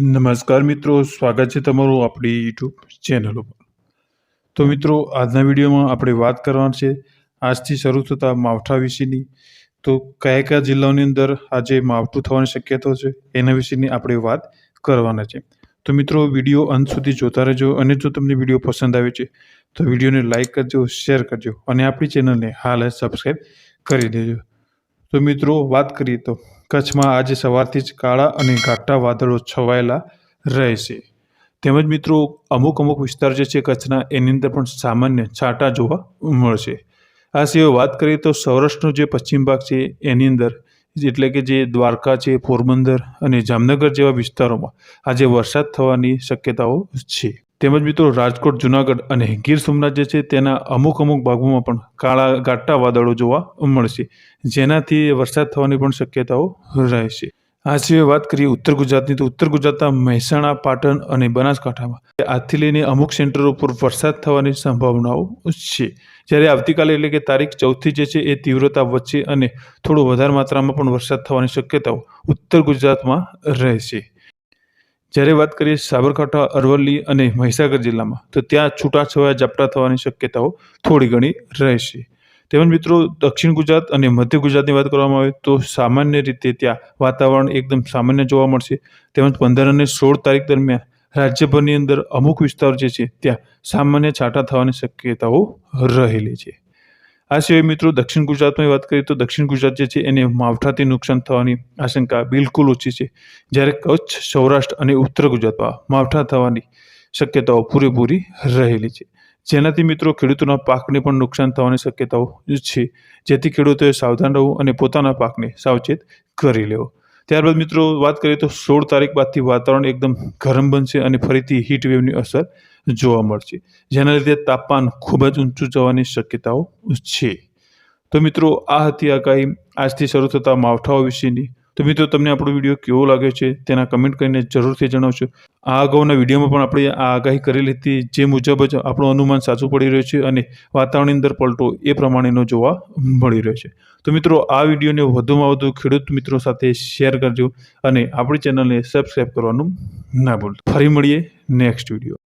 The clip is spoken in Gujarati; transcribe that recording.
નમસ્કાર મિત્રો, સ્વાગત છે તમારું આપણી યુટ્યુબ ચેનલ ઉપર. તો મિત્રો, આજના વિડીયોમાં આપણે વાત કરવાના છે, આજથી શરૂ થતા માવઠા વિશેની. તો કયા કયા જિલ્લાઓની અંદર આજે માવઠું થવાની શક્યતાઓ છે, એના વિશેની આપણે વાત કરવાના છે. તો મિત્રો, વીડિયો અંત સુધી જોતા રહેજો અને જો તમને વીડિયો પસંદ આવે છે, તો વિડીયોને લાઇક કરજો, શેર કરજો અને આપણી ચેનલને હાલ સબસ્ક્રાઈબ કરી દેજો. તો મિત્રો, વાત કરીએ તો કચ્છમાં આજે સવારથી જ કાળા અને ઘાટા વાદળો છવાયેલા રહેશે. તેમજ મિત્રો, અમુક અમુક વિસ્તાર જે છે કચ્છના, એની અંદર પણ સામાન્ય છાંટા જોવા મળશે. આ સિવાય વાત કરીએ તો સૌરાષ્ટ્રનો જે પશ્ચિમ ભાગ છે, એની અંદર એટલે કે જે દ્વારકા છે, પોરબંદર અને જામનગર જેવા વિસ્તારોમાં આજે વરસાદ થવાની શક્યતાઓ છે. તેમજ મિત્રો રાજકોટ, જુનાગઢ અને ગીર સોમનાથ જે છે તેના અમુક અમુક ભાગોમાં પણ કાળા ગાટા વાદળો જોવા મળશે. જેનાથી વરસાદ થવાની પણ શક્યતાઓ રહેશે. આ સિવાય વાત કરીએ ઉત્તર ગુજરાતની, તો ઉત્તર ગુજરાતના મહેસાણા, પાટણ અને બનાસકાંઠામાં. આજથી લઈને અમુક સેન્ટરો ઉપર વરસાદ થવાની સંભાવનાઓ છે. જ્યારે આવતીકાલે એટલે કે તારીખ ચૌદથી જે છે એ તીવ્રતા વધશે અને થોડો વધારે માત્રામાં પણ વરસાદ થવાની શક્યતાઓ ઉત્તર ગુજરાતમાં રહેશે. જ્યારે વાત કરીએ સાબરકાંઠા, અરવલ્લી અને મહીસાગર જિલ્લામાં, તો ત્યાં છૂટાછવાયા ઝાપટા થવાની શક્યતાઓ થોડી ઘણી રહેશે. તેમજ મિત્રો, દક્ષિણ ગુજરાત અને મધ્ય ગુજરાતની વાત કરવામાં આવે તો સામાન્ય રીતે ત્યાં વાતાવરણ એકદમ સામાન્ય જોવા મળશે. તેમજ પંદર અને સોળ તારીખ દરમિયાન રાજ્યભરની અંદર અમુક વિસ્તાર જે છે, ત્યાં સામાન્ય છાંટા થવાની શક્યતાઓ રહેલી છે. આ સિવાય મિત્રો, દક્ષિણ ગુજરાતમાં વાત કરીએ તો દક્ષિણ ગુજરાત જે છે એને માવઠાથી નુકસાન થવાની આશંકા બિલકુલ ઓછી છે. જ્યારે કચ્છ, સૌરાષ્ટ્ર અને ઉત્તર ગુજરાતમાં માવઠા થવાની શક્યતાઓ પૂરેપૂરી રહેલી છે. જેનાથી મિત્રો, ખેડૂતોના પાકને પણ નુકસાન થવાની શક્યતાઓ છે. જેથી ખેડૂતોએ સાવધાન રહેવું અને પોતાના પાકને સાવચેત કરી લેવો. ત્યારબાદ મિત્રો, વાત કરીએ તો સોળ તારીખ બાદથી વાતાવરણ એકદમ ગરમ બનશે અને ફરીથી હીટ વેવની અસર જોવા મળશે. જેના લીધે તાપમાન ખૂબ જ ઊંચું જવાની શક્યતાઓ છે. તો મિત્રો, આ હતી આગાહી આજથી શરૂ થતા માવઠાઓ વિશેની. તો મિત્રો, તમને આપણો વીડિયો કેવો લાગ્યો છે તેના કમેન્ટ કરીને જરૂરથી જણાવશો આ અગાઉના વિડીયોમાં પણ આપણે આ આગાહી કરેલી હતી જે મુજબ જ આપણું અનુમાન સાચું પડી રહ્યું છે અને વાતાવરણની અંદર પલટો એ પ્રમાણેનો જોવા મળી રહ્યો છે. તો મિત્રો, આ વિડીયોને વધુમાં વધુ ખેડૂત મિત્રો સાથે શેર કરજો અને આપણી ચેનલને સબસ્ક્રાઈબ કરવાનું ના ભૂલતા. ફરી મળીએ નેક્સ્ટ વીડિયો.